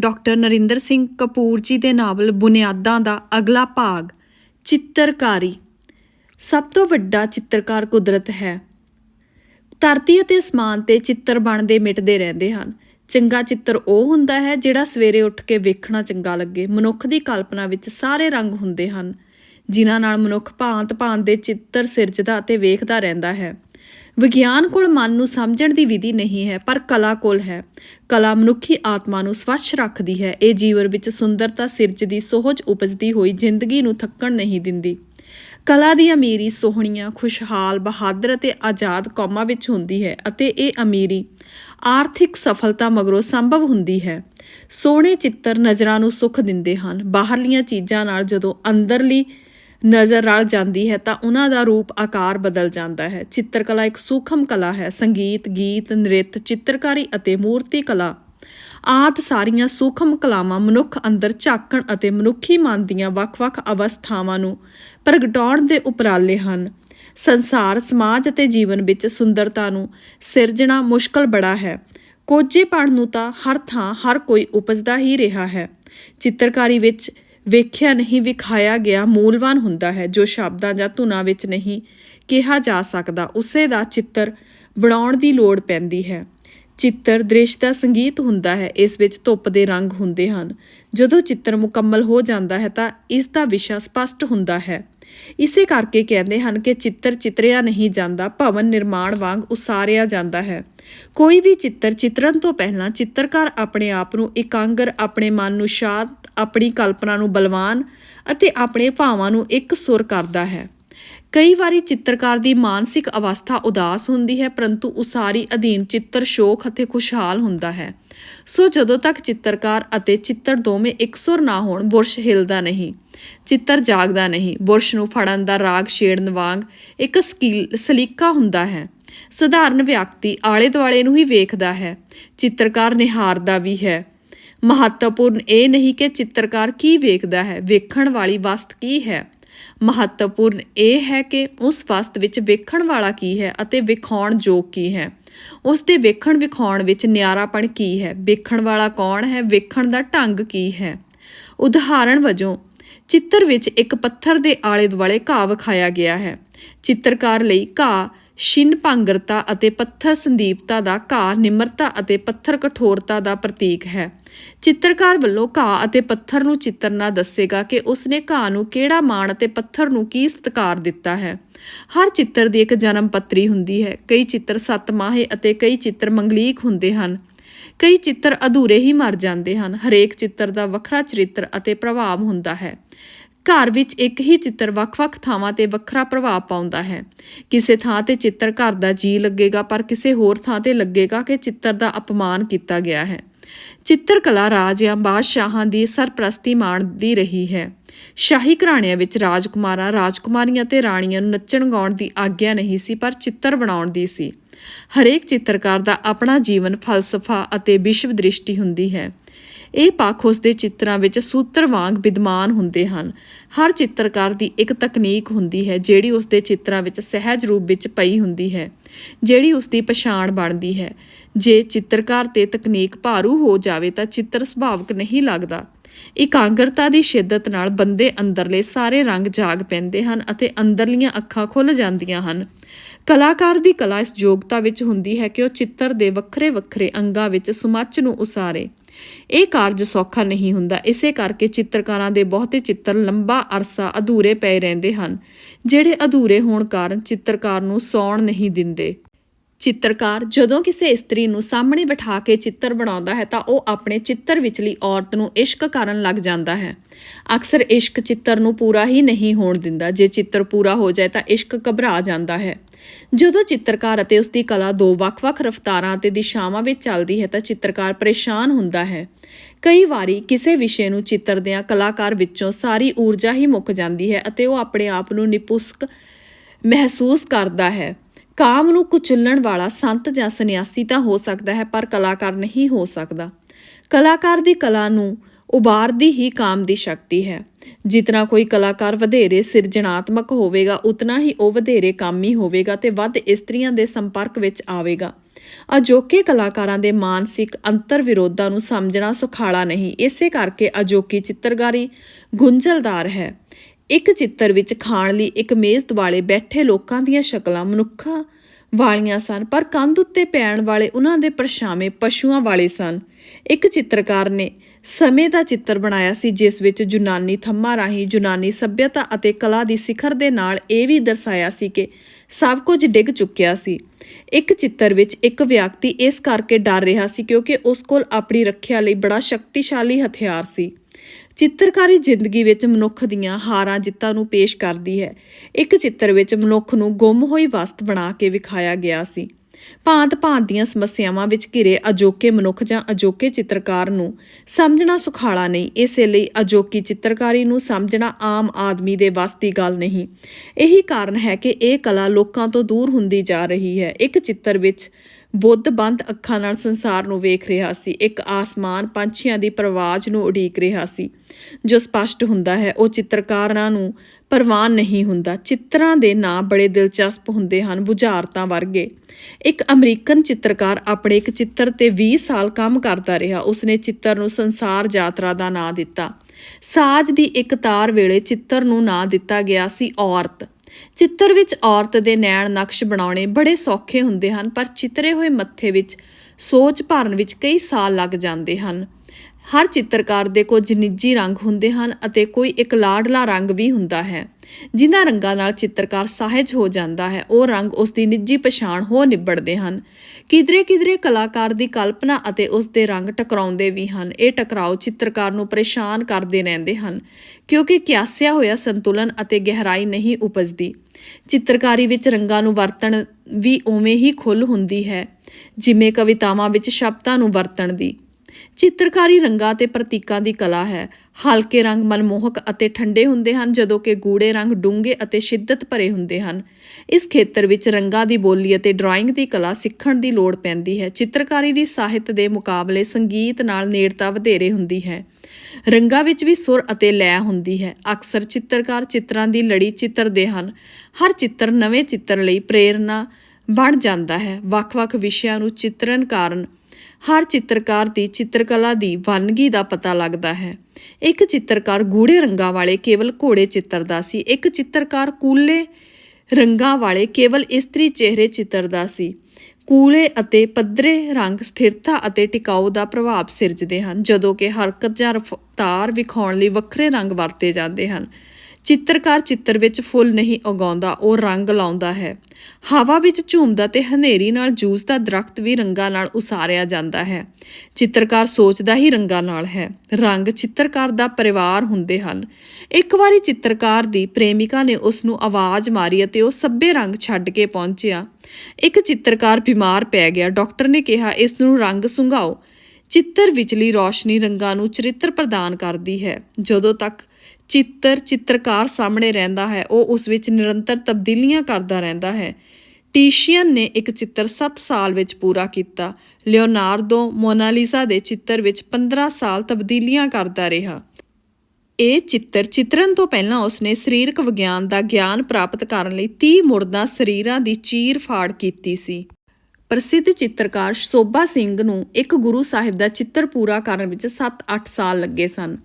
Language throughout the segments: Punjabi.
ਡਾਕਟਰ ਨਰਿੰਦਰ ਸਿੰਘ ਕਪੂਰ ਜੀ ਦੇ ਨਾਵਲ ਬੁਨਿਆਦਾਂ ਦਾ ਅਗਲਾ ਭਾਗ, ਚਿੱਤਰਕਾਰੀ। ਸਭ ਤੋਂ ਵੱਡਾ ਚਿੱਤਰਕਾਰ ਕੁਦਰਤ ਹੈ। ਧਰਤੀ ਅਤੇ ਅਸਮਾਨ ਤੇ ਚਿੱਤਰ ਬਣਦੇ ਮਿਟਦੇ ਰਹਿੰਦੇ ਹਨ। ਚੰਗਾ ਚਿੱਤਰ ਉਹ ਹੁੰਦਾ ਹੈ ਜਿਹੜਾ ਸਵੇਰੇ ਉੱਠ ਕੇ ਵੇਖਣਾ ਚੰਗਾ ਲੱਗੇ। ਮਨੁੱਖ ਦੀ ਕਲਪਨਾ ਵਿੱਚ ਸਾਰੇ ਰੰਗ ਹੁੰਦੇ ਹਨ, ਜਿਨ੍ਹਾਂ ਨਾਲ ਮਨੁੱਖ ਭਾਂਤ-ਭਾਂਤ ਦੇ ਚਿੱਤਰ ਸਿਰਜਦਾ ਅਤੇ ਵੇਖਦਾ ਰਹਿੰਦਾ ਹੈ। ਵਿਗਿਆਨ ਕੋਲ ਮਨ ਨੂੰ ਸਮਝਣ ਦੀ ਵਿਧੀ ਨਹੀਂ ਹੈ, ਪਰ ਕਲਾ ਕੋਲ ਹੈ। ਕਲਾ ਮਨੁੱਖੀ ਆਤਮਾ ਨੂੰ ਸਵੱਛ ਰੱਖਦੀ ਹੈ। ਇਹ ਜੀਵਨ ਵਿੱਚ ਸੁੰਦਰਤਾ ਸਿਰਜਦੀ ਸੋਹਜ ਉਪਜਦੀ ਹੋਈ ਜ਼ਿੰਦਗੀ ਨੂੰ ਥੱਕਣ ਨਹੀਂ ਦਿੰਦੀ। ਕਲਾ ਦੀ ਅਮੀਰੀ ਸੋਹਣੀਆਂ, ਖੁਸ਼ਹਾਲ, ਬਹਾਦਰ ਅਤੇ ਆਜ਼ਾਦ ਕੌਮਾਂ ਵਿੱਚ ਹੁੰਦੀ ਹੈ ਅਤੇ ਇਹ ਅਮੀਰੀ, ਆਰਥਿਕ ਸਫਲਤਾ ਮਗਰੋਂ ਸੰਭਵ ਹੁੰਦੀ ਹੈ। ਸੋਹਣੇ ਚਿੱਤਰ ਨਜ਼ਰਾਂ ਨੂੰ ਸੁੱਖ ਦਿੰਦੇ ਹਨ। ਬਾਹਰਲੀਆਂ ਚੀਜ਼ਾਂ ਨਾਲ ਜਦੋਂ ਅੰਦਰਲੀ ਨਜ਼ਰ ਰਲ ਜਾਂਦੀ ਹੈ ਤਾਂ ਉਹਨਾਂ ਦਾ ਰੂਪ ਆਕਾਰ ਬਦਲ ਜਾਂਦਾ ਹੈ। ਚਿੱਤਰਕਲਾ ਇੱਕ ਸੂਖਮ ਕਲਾ ਹੈ। ਸੰਗੀਤ, ਗੀਤ, ਨ੍ਰਿਤ, ਚਿੱਤਰਕਾਰੀ ਅਤੇ ਮੂਰਤੀ ਕਲਾ ਆਦ ਸਾਰੀਆਂ ਸੂਖਮ ਕਲਾਵਾਂ ਮਨੁੱਖ ਅੰਦਰ ਝਾਕਣ ਅਤੇ ਮਨੁੱਖੀ ਮਨ ਦੀਆਂ ਵੱਖ-ਵੱਖ ਅਵਸਥਾਵਾਂ ਨੂੰ ਪ੍ਰਗਟਾਉਣ ਦੇ ਉਪਰਾਲੇ ਹਨ। ਸੰਸਾਰ, ਸਮਾਜ ਅਤੇ ਜੀਵਨ ਵਿੱਚ ਸੁੰਦਰਤਾ ਨੂੰ ਸਿਰਜਣਾ ਮੁਸ਼ਕਲ ਬੜਾ ਹੈ। ਕੋਝੇਪਣ ਨੂੰ ਤਾਂ ਹਰ ਥਾਂ, ਹਰ ਕੋਈ ਉਪਜਦਾ ਹੀ ਰਿਹਾ ਹੈ। ਚਿੱਤਰਕਾਰੀ ਵਿੱਚ ਵੇਖਿਆ ਨਹੀਂ, ਵਿਖਾਇਆ ਗਿਆ ਮੂਲਵਾਨ ਹੁੰਦਾ ਹੈ, ਜੋ ਸ਼ਬਦਾਂ ਜਾਂ ਧੁਨਾਂ ਵਿੱਚ ਨਹੀਂ ਕਿਹਾ ਜਾ ਸਕਦਾ। ਉਸੇ ਦਾ ਚਿੱਤਰ ਬਣਾਉਣ ਦੀ ਲੋੜ ਪੈਂਦੀ ਹੈ। ਚਿੱਤਰ ਦ੍ਰਿਸ਼ ਦਾ ਸੰਗੀਤ ਹੁੰਦਾ ਹੈ, ਇਸ ਵਿੱਚ ਧੁੱਪ ਦੇ ਰੰਗ ਹੁੰਦੇ ਹਨ। ਜਦੋਂ ਚਿੱਤਰ ਮੁਕੰਮਲ ਹੋ ਜਾਂਦਾ ਹੈ ਤਾਂ ਇਸ ਦਾ ਵਿਸ਼ਾ ਸਪਸ਼ਟ ਹੁੰਦਾ ਹੈ। ਇਸੇ ਕਰਕੇ ਕਹਿੰਦੇ ਹਨ ਕਿ ਚਿੱਤਰ ਚਿਤਰਿਆ ਨਹੀਂ ਜਾਂਦਾ, ਭਵਨ ਨਿਰਮਾਣ ਵਾਂਗ ਉਸਾਰਿਆ ਜਾਂਦਾ ਹੈ। ਕੋਈ ਵੀ ਚਿੱਤਰ ਚਿਤਰਨ ਤੋਂ ਪਹਿਲਾਂ ਚਿੱਤਰਕਾਰ ਆਪਣੇ ਆਪ ਨੂੰ ਇਕਾਂਗਰ, ਆਪਣੇ ਮਨ ਨੂੰ ਸ਼ਾਂਤ, ਆਪਣੀ ਕਲਪਨਾ ਨੂੰ ਬਲਵਾਨ ਅਤੇ ਆਪਣੇ ਭਾਵਾਂ ਨੂੰ ਇੱਕ ਸੁਰ ਕਰਦਾ ਹੈ। ਕਈ ਵਾਰੀ ਚਿੱਤਰਕਾਰ ਦੀ ਮਾਨਸਿਕ ਅਵਸਥਾ ਉਦਾਸ ਹੁੰਦੀ ਹੈ, ਪਰੰਤੂ ਉਸਾਰੀ ਅਧੀਨ ਚਿੱਤਰ ਸ਼ੋਖ ਅਤੇ ਖੁਸ਼ਹਾਲ ਹੁੰਦਾ ਹੈ। ਸੋ ਜਦੋਂ ਤੱਕ ਚਿੱਤਰਕਾਰ ਅਤੇ ਚਿੱਤਰ ਦੋਵੇਂ ਇਕਸੁਰ ਨਾ ਹੋਣ, ਬੁਰਸ਼ ਹਿਲਦਾ ਨਹੀਂ, ਚਿੱਤਰ ਜਾਗਦਾ ਨਹੀਂ, ਬੁਰਸ਼ ਨੂੰ ਫੜਨ ਦਾ ਰਾਗ ਛੇੜਨ ਵਾਂਗ ਇੱਕ ਸਕੀਲ, ਸਲੀਕਾ ਹੁੰਦਾ ਹੈ। ਸਧਾਰਨ ਵਿਅਕਤੀ ਆਲੇ ਦੁਆਲੇ ਨੂੰ ਹੀ ਵੇਖਦਾ ਹੈ। ਚਿੱਤਰਕਾਰ ਨਿਹਾਰਦਾ ਵੀ ਹੈ। ਮਹੱਤਵਪੂਰਨ ਇਹ ਨਹੀਂ ਕਿ ਚਿੱਤਰਕਾਰ ਕੀ ਵੇਖਦਾ ਹੈ, ਵੇਖਣ ਵਾਲੀ ਵਸਤ ਕੀ ਹੈ। ਮਹੱਤਵਪੂਰਨ ਇਹ ਹੈ ਕਿ ਉਸ ਵਸਤ ਵਿੱਚ ਵੇਖਣ ਵਾਲਾ ਕੀ ਹੈ ਅਤੇ ਵਿਖਾਉਣ ਯੋਗ ਕੀ ਹੈ? ਉਸ ਦੇ ਵੇਖਣ ਵਿਖਾਉਣ ਵਿੱਚ ਨਿਆਰਾਪਣ ਕੀ ਹੈ? ਵੇਖਣ ਵਾਲਾ ਕੌਣ ਹੈ? ਵੇਖਣ ਦਾ ਢੰਗ ਕੀ ਹੈ? ਉਦਾਹਰਣ ਵਜੋਂ, ਚਿੱਤਰ ਵਿੱਚ ਇੱਕ ਪੱਥਰ ਦੇ ਆਲੇ ਦੁਆਲੇ ਘਾਹ ਵਿਖਾਇਆ ਗਿਆ ਹੈ। ਚਿੱਤਰਕਾਰ ਲਈ ਘਾਹ ਸ਼ਿਨ ਭਾਂਗਰਤਾ ਅਤੇ ਪੱਥਰ ਸੰਦੀਪਤਾ ਦਾ ਘਾਹ ਨਿਮਰਤਾ ਅਤੇ ਪੱਥਰ ਕਠੋਰਤਾ ਦਾ ਪ੍ਰਤੀਕ ਹੈ। ਚਿੱਤਰਕਾਰ ਵੱਲੋਂ ਘਾਹ ਅਤੇ ਪੱਥਰ ਨੂੰ ਚਿੱਤਰਨਾ ਦੱਸੇਗਾ ਕਿ ਉਸਨੇ ਘਾਹ ਨੂੰ ਕਿਹੜਾ ਮਾਣ ਅਤੇ ਪੱਥਰ ਨੂੰ ਕੀ ਸਤਿਕਾਰ ਦਿੱਤਾ ਹੈ। ਹਰ ਚਿੱਤਰ ਦੀ ਇੱਕ ਜਨਮ ਪੱਤਰੀ ਹੁੰਦੀ ਹੈ। ਕਈ ਚਿੱਤਰ ਸੱਤ ਮਾਹੇ ਅਤੇ ਕਈ ਚਿੱਤਰ ਮੰਗਲੀਕ ਹੁੰਦੇ ਹਨ। ਕਈ ਚਿੱਤਰ ਅਧੂਰੇ ਹੀ ਮਰ ਜਾਂਦੇ ਹਨ। ਹਰੇਕ ਚਿੱਤਰ ਦਾ ਵੱਖਰਾ ਚਰਿੱਤਰ ਅਤੇ ਪ੍ਰਭਾਵ ਹੁੰਦਾ ਹੈ। ਘਰ ਵਿੱਚ ਇੱਕ ਹੀ ਚਿੱਤਰ ਵੱਖ-ਵੱਖ ਥਾਵਾਂ ਤੇ ਵੱਖਰਾ ਪ੍ਰਭਾਵ ਪਾਉਂਦਾ ਹੈ। ਕਿਸੇ ਥਾਂ ਤੇ ਚਿੱਤਰ ਘਰ ਦਾ ਜੀ ਲੱਗੇਗਾ, ਪਰ ਕਿਸੇ ਹੋਰ ਥਾਂ ਤੇ ਲੱਗੇਗਾ ਕਿ ਚਿੱਤਰ ਦਾ ਅਪਮਾਨ ਕੀਤਾ ਗਿਆ ਹੈ। ਚਿੱਤਰਕਲਾ ਰਾਜ ਜਾਂ ਬਾਦਸ਼ਾਹਾਂ ਦੀ ਸਰਪ੍ਰਸਤੀ ਮਾਣਦੀ ਰਹੀ ਹੈ। ਸ਼ਾਹੀ ਘਰਾਣਿਆਂ ਵਿੱਚ ਰਾਜਕੁਮਾਰਾਂ, ਰਾਜਕੁਮਾਰੀਆਂ ਤੇ ਰਾਣੀਆਂ ਨੂੰ ਨੱਚਣ ਗਾਉਣ ਦੀ ਆਗਿਆ ਨਹੀਂ ਸੀ, ਪਰ ਚਿੱਤਰ ਬਣਾਉਣ ਦੀ ਸੀ। ਹਰੇਕ ਚਿੱਤਰਕਾਰ ਦਾ ਆਪਣਾ ਜੀਵਨ, ਫਲਸਫਾ ਅਤੇ ਵਿਸ਼ਵ ਦ੍ਰਿਸ਼ਟੀ ਹੁੰਦੀ ਹੈ। ਇਹ ਪੱਖ ਉਸ ਦੇ ਚਿੱਤਰਾਂ ਵਿੱਚ ਸੂਤਰ ਵਾਂਗ ਵਿਦਮਾਨ ਹੁੰਦੇ ਹਨ। ਹਰ ਚਿੱਤਰਕਾਰ ਦੀ ਇੱਕ ਤਕਨੀਕ ਹੁੰਦੀ ਹੈ, ਜਿਹੜੀ ਉਸ ਦੇ ਚਿੱਤਰਾਂ ਵਿੱਚ ਸਹਿਜ ਰੂਪ ਵਿੱਚ ਪਈ ਹੁੰਦੀ ਹੈ, ਜਿਹੜੀ ਉਸ ਦੀ ਪਛਾਣ ਬਣਦੀ ਹੈ। ਜੇ ਚਿੱਤਰਕਾਰ ਤੇ ਤਕਨੀਕ ਭਾਰੂ ਹੋ ਜਾਵੇ ਤਾਂ ਚਿੱਤਰ ਸੁਭਾਵਕ ਨਹੀਂ ਲੱਗਦਾ। ਇਕਾਂਗਰਤਾ ਦੀ ਸ਼ਿੱਦਤ ਨਾਲ ਬੰਦੇ ਅੰਦਰਲੇ ਸਾਰੇ ਰੰਗ ਜਾਗ ਪੈਂਦੇ ਹਨ ਅਤੇ ਅੰਦਰਲੀਆਂ ਅੱਖਾਂ ਖੁੱਲ ਜਾਂਦੀਆਂ ਹਨ। ਕਲਾਕਾਰ ਦੀ ਕਲਾ ਇਸ ਯੋਗਤਾ ਵਿੱਚ ਹੁੰਦੀ ਹੈ ਕਿ ਉਹ ਚਿੱਤਰ ਦੇ ਵੱਖਰੇ ਵੱਖਰੇ ਅੰਗਾਂ ਵਿੱਚ ਸੁਮੱਚ ਨੂੰ ਉਸਾਰੇ। ਇਹ ਕਾਰਜ ਸੌਖਾ ਨਹੀਂ ਹੁੰਦਾ। ਇਸੇ ਕਰਕੇ ਚਿੱਤਰਕਾਰਾਂ ਦੇ ਬਹੁਤੇ ਚਿੱਤਰ ਲੰਬਾ ਅਰਸਾ ਅਧੂਰੇ ਪਏ ਰਹਿੰਦੇ ਹਨ, ਜਿਹੜੇ ਅਧੂਰੇ ਹੋਣ ਕਾਰਨ ਚਿੱਤਰਕਾਰ ਨੂੰ ਸੌਣ ਨਹੀਂ ਦਿੰਦੇ। ਚਿੱਤਰਕਾਰ ਜਦੋਂ ਕਿਸੇ ਇਸਤਰੀ ਨੂੰ ਸਾਹਮਣੇ ਬਿਠਾ ਕੇ ਚਿੱਤਰ ਬਣਾਉਂਦਾ ਹੈ ਤਾਂ ਉਹ ਆਪਣੇ ਚਿੱਤਰ ਵਿਚਲੀ ਔਰਤ ਨੂੰ ਇਸ਼ਕ ਕਰਨ ਲੱਗ ਜਾਂਦਾ ਹੈ। ਅਕਸਰ ਇਸ਼ਕ ਚਿੱਤਰ ਨੂੰ ਪੂਰਾ ਹੀ ਨਹੀਂ ਹੋਣ ਦਿੰਦਾ। ਜੇ ਚਿੱਤਰ ਪੂਰਾ ਹੋ ਜਾਏ ਤਾਂ ਇਸ਼ਕ ਘਬਰਾ ਜਾਂਦਾ ਹੈ। ਜਦੋਂ ਚਿੱਤਰਕਾਰ ਅਤੇ ਉਸ ਦੀ ਕਲਾ ਦੋ ਵੱਖ-ਵੱਖ ਰਫ਼ਤਾਰਾਂ ਅਤੇ ਦਿਸ਼ਾਵਾਂ ਵਿੱਚ ਚੱਲਦੀ ਹੈ ਤਾਂ ਚਿੱਤਰਕਾਰ ਪਰੇਸ਼ਾਨ ਹੁੰਦਾ ਹੈ। ਕਈ ਵਾਰੀ ਕਿਸੇ ਵਿਸ਼ੇ ਨੂੰ ਚਿੱਤਰਦਿਆਂ ਕਲਾਕਾਰ ਵਿੱਚੋਂ ਸਾਰੀ ਊਰਜਾ ਹੀ ਮੁੱਕ ਜਾਂਦੀ ਹੈ ਅਤੇ ਉਹ ਆਪਣੇ ਆਪ ਨੂੰ ਨਿਪੁਸਕ ਮਹਿਸੂਸ ਕਰਦਾ ਹੈ। ਕਾਮ ਨੂੰ ਕੁਚਲਣ ਵਾਲਾ ਸੰਤ ਜਾਂ ਸੰਨਿਆਸੀ ਤਾਂ ਹੋ ਸਕਦਾ ਹੈ ਪਰ ਕਲਾਕਾਰ ਨਹੀਂ ਹੋ ਸਕਦਾ। ਕਲਾਕਾਰ ਦੀ ਕਲਾ ਨੂੰ ਉਭਾਰਦੀ ਹੀ ਕਾਮ ਦੀ ਸ਼ਕਤੀ ਹੈ। ਜਿਤਨਾ ਕੋਈ ਕਲਾਕਾਰ ਵਧੇਰੇ ਸਿਰਜਣਾਤਮਕ ਹੋਵੇਗਾ, ਉਤਨਾ ਹੀ ਉਹ ਵਧੇਰੇ ਕਾਮੀ ਹੋਵੇਗਾ ਤੇ ਵੱਧ ਇਸਤਰੀਆਂ ਦੇ ਸੰਪਰਕ ਵਿੱਚ ਆਵੇਗਾ। ਅਜੋਕੇ ਕਲਾਕਾਰਾਂ ਦੇ ਮਾਨਸਿਕ ਅੰਤਰ ਵਿਰੋਧਾਂ ਨੂੰ ਸਮਝਣਾ ਸੁਖਾਲਾ ਨਹੀਂ। ਇਸੇ ਕਰਕੇ ਅਜੋਕੀ ਚਿੱਤਰਕਾਰੀ ਗੁੰਝਲਦਾਰ ਹੈ। ਇੱਕ ਚਿੱਤਰ ਵਿੱਚ ਖਾਣ ਲਈ ਇੱਕ ਮੇਜ਼ ਦੁਆਲੇ ਬੈਠੇ ਲੋਕਾਂ ਦੀਆਂ ਸ਼ਕਲਾਂ ਮਨੁੱਖਾਂ ਵਾਲੀਆਂ ਸਨ, ਪਰ ਕੰਧ ਉੱਤੇ ਪੈਣ ਵਾਲੇ ਉਹਨਾਂ ਦੇ ਪਰਛਾਵੇਂ ਪਸ਼ੂਆਂ ਵਾਲੇ ਸਨ। ਇੱਕ ਚਿੱਤਰਕਾਰ ਨੇ ਸਮੇਂ ਦਾ ਚਿੱਤਰ ਬਣਾਇਆ ਸੀ, ਜਿਸ ਵਿੱਚ ਯੂਨਾਨੀ ਥੰਮਾਂ ਰਾਹੀਂ ਯੂਨਾਨੀ ਸੱਭਿਅਤਾ ਅਤੇ ਕਲਾ ਦੀ ਸਿਖਰ ਦੇ ਨਾਲ ਇਹ ਵੀ ਦਰਸਾਇਆ ਸੀ ਕਿ ਸਭ ਕੁਝ ਡਿੱਗ ਚੁੱਕਿਆ ਸੀ। ਇੱਕ ਚਿੱਤਰ ਵਿੱਚ ਇੱਕ ਵਿਅਕਤੀ ਇਸ ਕਰਕੇ ਡਰ ਰਿਹਾ ਸੀ ਕਿਉਂਕਿ ਉਸ ਕੋਲ ਆਪਣੀ ਰੱਖਿਆ ਲਈ ਬੜਾ ਸ਼ਕਤੀਸ਼ਾਲੀ ਹਥਿਆਰ ਸੀ। ਚਿੱਤਰਕਾਰੀ ਜ਼ਿੰਦਗੀ ਵਿੱਚ ਮਨੁੱਖ ਦੀਆਂ ਹਾਰਾਂ ਜਿੱਤਾਂ ਨੂੰ ਪੇਸ਼ ਕਰਦੀ ਹੈ। ਇੱਕ ਚਿੱਤਰ ਵਿੱਚ ਮਨੁੱਖ ਨੂੰ ਗੁੰਮ ਹੋਈ ਵਸਤ ਬਣਾ ਕੇ ਵਿਖਾਇਆ ਗਿਆ ਸੀ। ਭਾਂਤ-ਭਾਂਤ ਦੀਆਂ ਸਮੱਸਿਆਵਾਂ ਵਿੱਚ ਘਿਰੇ ਅਜੋਕੇ ਮਨੁੱਖ ਜਾਂ ਅਜੋਕੇ ਚਿੱਤਰਕਾਰ ਨੂੰ ਸਮਝਣਾ ਸੁਖਾਲਾ ਨਹੀਂ। ਇਸੇ ਲਈ ਅਜੋਕੀ ਚਿੱਤਰਕਾਰੀ ਨੂੰ ਸਮਝਣਾ ਆਮ ਆਦਮੀ ਦੇ ਵੱਸ ਦੀ ਗੱਲ ਨਹੀਂ। ਇਹੀ ਕਾਰਨ ਹੈ ਕਿ ਇਹ ਕਲਾ ਲੋਕਾਂ ਤੋਂ ਦੂਰ ਹੁੰਦੀ ਜਾ ਰਹੀ ਹੈ। ਇੱਕ ਚਿੱਤਰ ਵਿੱਚ ਬੁੱਧ ਬੰਦ ਅੱਖਾਂ ਨਾਲ ਸੰਸਾਰ ਨੂੰ ਵੇਖ ਰਿਹਾ ਸੀ। ਇੱਕ ਆਸਮਾਨ ਪੰਛੀਆਂ ਦੀ ਪਰਵਾਜ਼ ਨੂੰ ਉਡੀਕ ਰਿਹਾ ਸੀ। ਜੋ ਸਪਸ਼ਟ ਹੁੰਦਾ ਹੈ, ਉਹ ਚਿੱਤਰਕਾਰਾਂ ਨੂੰ ਪ੍ਰਵਾਨ ਨਹੀਂ ਹੁੰਦਾ। ਚਿੱਤਰਾਂ ਦੇ ਨਾਂ ਬੜੇ ਦਿਲਚਸਪ ਹੁੰਦੇ ਹਨ, ਬੁਝਾਰਤਾਂ ਵਰਗੇ। ਇੱਕ ਅਮਰੀਕਨ ਚਿੱਤਰਕਾਰ ਆਪਣੇ ਇੱਕ ਚਿੱਤਰ ਤੇ 20 ਸਾਲ ਕੰਮ ਕਰਦਾ ਰਿਹਾ। ਉਸਨੇ ਚਿੱਤਰ ਨੂੰ ਸੰਸਾਰ ਯਾਤਰਾ ਦਾ ਨਾਂ ਦਿੱਤਾ। ਸਾਜ ਦੀ ਇੱਕ ਤਾਰ ਵੇਲੇ ਚਿੱਤਰ ਨੂੰ ਨਾਂ ਦਿੱਤਾ ਗਿਆ ਸੀ, ਔਰਤ। ਚਿੱਤਰ ਵਿੱਚ ਔਰਤ ਦੇ ਨੈਣ ਨਕਸ਼ ਬਣਾਉਣੇ ਬੜੇ ਸੌਖੇ ਹੁੰਦੇ ਹਨ, ਪਰ ਚਿੱਤਰੇ ਹੋਏ ਮੱਥੇ ਵਿੱਚ ਸੋਚ ਭਰਨ ਵਿੱਚ ਕਈ ਸਾਲ ਲੱਗ ਜਾਂਦੇ ਹਨ। ਹਰ ਚਿੱਤਰਕਾਰ ਦੇ ਕੁਝ ਨਿੱਜੀ ਰੰਗ ਹੁੰਦੇ ਹਨ ਅਤੇ ਕੋਈ ਇੱਕ ਲਾਡਲਾ ਰੰਗ ਵੀ ਹੁੰਦਾ ਹੈ। ਜਿਨ੍ਹਾਂ ਰੰਗਾਂ ਨਾਲ ਚਿੱਤਰਕਾਰ ਸਹਿਜ ਹੋ ਜਾਂਦਾ ਹੈ, ਉਹ ਰੰਗ ਉਸ ਦੀ ਨਿੱਜੀ ਪਛਾਣ ਹੋ ਨਿਬੜਦੇ ਹਨ। ਕਿਧਰੇ ਕਿਧਰੇ ਕਲਾਕਾਰ ਦੀ ਕਲਪਨਾ ਅਤੇ ਉਸ ਦੇ ਰੰਗ ਟਕਰਾਉਂਦੇ ਵੀ ਹਨ। ਇਹ ਟਕਰਾਓ ਚਿੱਤਰਕਾਰ ਨੂੰ ਪਰੇਸ਼ਾਨ ਕਰਦੇ ਰਹਿੰਦੇ ਹਨ, ਕਿਉਂਕਿ ਕਿਆਸਿਆ ਹੋਇਆ ਸੰਤੁਲਨ ਅਤੇ ਗਹਿਰਾਈ ਨਹੀਂ ਉਪਜਦੀ। ਚਿੱਤਰਕਾਰੀ ਵਿੱਚ ਰੰਗਾਂ ਨੂੰ ਵਰਤਣ ਵੀ ਉਵੇਂ ਹੀ ਖੁੱਲ ਹੁੰਦੀ ਹੈ, ਜਿਵੇਂ ਕਵਿਤਾਵਾਂ ਵਿੱਚ ਸ਼ਬਦਾਂ ਨੂੰ ਵਰਤਣ ਦੀ। ਚਿੱਤਰਕਾਰੀ ਰੰਗਾਂ ਤੇ ਪ੍ਰਤੀਕਾਂ ਦੀ ਕਲਾ ਹੈ ਹਲਕੇ ਰੰਗ ਮਨਮੋਹਕ ਅਤੇ ਠੰਡੇ ਹੁੰਦੇ ਹਨ, ਜਦੋਂ ਕਿ ਗੂੜੇ ਰੰਗ ਡੂੰਘੇ ਅਤੇ ਸ਼ਿੱਦਤ ਭਰੇ ਹੁੰਦੇ ਹਨ। ਇਸ ਖੇਤਰ ਵਿੱਚ ਰੰਗਾਂ ਦੀ ਬੋਲੀ ਅਤੇ ਡਰਾਇੰਗ ਦੀ ਕਲਾ ਸਿੱਖਣ ਦੀ ਲੋੜ ਪੈਂਦੀ ਹੈ। ਚਿੱਤਰਕਾਰੀ ਦੀ ਸਾਹਿਤ ਦੇ ਮੁਕਾਬਲੇ ਸੰਗੀਤ ਨਾਲ ਨੇੜਤਾ ਵਧੇਰੇ ਹੁੰਦੀ ਹੈ। ਰੰਗਾਂ ਵਿੱਚ ਵੀ ਸੁਰ ਅਤੇ ਲੈ ਹੁੰਦੀ ਹੈ। ਅਕਸਰ ਚਿੱਤਰਕਾਰ ਚਿੱਤਰਾਂ ਦੀ ਲੜੀ ਚਿੱਤਰਦੇ ਹਨ। ਹਰ ਚਿੱਤਰ ਨਵੇਂ ਚਿੱਤਰ ਲਈ ਪ੍ਰੇਰਨਾ ਬਣ ਜਾਂਦਾ ਹੈ। ਵੱਖ-ਵੱਖ ਵਿਸ਼ਿਆਂ ਨੂੰ ਚਿੱਤਰਨ ਕਾਰਨ ਹਰ ਚਿੱਤਰਕਾਰ ਦੀ ਚਿੱਤਰਕਲਾ ਦੀ ਵੰਨਗੀ ਦਾ ਪਤਾ ਲੱਗਦਾ ਹੈ। ਇੱਕ ਚਿੱਤਰਕਾਰ ਗੂੜੇ ਰੰਗਾਂ ਵਾਲੇ ਕੇਵਲ ਘੋੜੇ ਚਿੱਤਰਦਾ ਸੀ। ਇੱਕ ਚਿੱਤਰਕਾਰ ਕੂਲੇ ਰੰਗਾਂ ਵਾਲੇ ਕੇਵਲ ਇਸਤਰੀ ਚਿਹਰੇ ਚਿੱਤਰਦਾ ਸੀ। ਕੂਲੇ ਅਤੇ ਪੱਧਰੇ ਰੰਗ ਸਥਿਰਤਾ ਅਤੇ ਟਿਕਾਊ ਦਾ ਪ੍ਰਭਾਵ ਸਿਰਜਦੇ ਹਨ, ਜਦੋਂ ਕਿ ਹਰਕਤ ਜਾਂ ਰਫ਼ਤਾਰ ਵਿਖਾਉਣ ਲਈ ਵੱਖਰੇ ਰੰਗ ਵਰਤੇ ਜਾਂਦੇ ਹਨ। ਚਿੱਤਰਕਾਰ ਚਿੱਤਰ ਵਿੱਚ ਫੁੱਲ ਨਹੀਂ ਉਗਾਉਂਦਾ, ਉਹ ਰੰਗ ਲਾਉਂਦਾ ਹੈ। ਹਵਾ ਵਿੱਚ ਝੂਮਦਾ ਤੇ ਹਨੇਰੀ ਨਾਲ ਜੂਝਦਾ ਦਰਖਤ ਵੀ ਰੰਗਾਂ ਨਾਲ ਉਸਾਰਿਆ ਜਾਂਦਾ ਹੈ। ਚਿੱਤਰਕਾਰ ਸੋਚਦਾ ਹੀ ਰੰਗਾਂ ਨਾਲ ਹੈ। ਰੰਗ ਚਿੱਤਰਕਾਰ ਦਾ ਪਰਿਵਾਰ ਹੁੰਦੇ ਹਨ। ਇੱਕ ਵਾਰੀ ਚਿੱਤਰਕਾਰ ਦੀ ਪ੍ਰੇਮਿਕਾ ਨੇ ਉਸ ਨੂੰ ਆਵਾਜ਼ ਮਾਰੀ ਅਤੇ ਉਹ ਸੱਬੇ ਰੰਗ ਛੱਡ ਕੇ ਪਹੁੰਚਿਆ। ਇੱਕ ਚਿੱਤਰਕਾਰ ਬਿਮਾਰ ਪੈ ਗਿਆ। ਡਾਕਟਰ ਨੇ ਕਿਹਾ, ਇਸ ਨੂੰ ਰੰਗ ਸੁੰਘਾਓ। ਚਿੱਤਰ ਵਿਚਲੀ ਰੌਸ਼ਨੀ ਰੰਗਾਂ ਨੂੰ ਚਰਿੱਤਰ ਪ੍ਰਦਾਨ ਕਰਦੀ ਹੈ। ਜਦੋਂ ਤੱਕ ਚਿੱਤਰ ਚਿੱਤਰਕਾਰ ਸਾਹਮਣੇ ਰਹਿੰਦਾ ਹੈ, ਉਹ ਉਸ ਵਿੱਚ ਨਿਰੰਤਰ ਤਬਦੀਲੀਆਂ ਕਰਦਾ ਰਹਿੰਦਾ ਹੈ। ਟੀਸ਼ੀਅਨ ਨੇ ਇੱਕ ਚਿੱਤਰ 7 ਸਾਲ ਵਿੱਚ ਪੂਰਾ ਕੀਤਾ। ਲਿਓਨਾਰਡੋ ਮੋਨਾਲੀਜ਼ਾ ਦੇ ਚਿੱਤਰ ਵਿੱਚ 15 ਸਾਲ ਤਬਦੀਲੀਆਂ ਕਰਦਾ ਰਿਹਾ। ਇਹ ਚਿੱਤਰ ਚਿੱਤਰਨ ਤੋਂ ਪਹਿਲਾਂ ਉਸਨੇ ਸਰੀਰਕ ਵਿਗਿਆਨ ਦਾ ਗਿਆਨ ਪ੍ਰਾਪਤ ਕਰਨ ਲਈ 30 ਮੁਰਦਾ ਸਰੀਰਾਂ ਦੀ ਚੀਰ ਫਾੜ ਕੀਤੀ ਸੀ। ਪ੍ਰਸਿੱਧ ਚਿੱਤਰਕਾਰ ਸੋਭਾ ਸਿੰਘ ਨੂੰ ਇੱਕ ਗੁਰੂ ਸਾਹਿਬ ਦਾ ਚਿੱਤਰ ਪੂਰਾ ਕਰਨ ਵਿੱਚ 7-8 ਸਾਲ ਲੱਗੇ ਸਨ।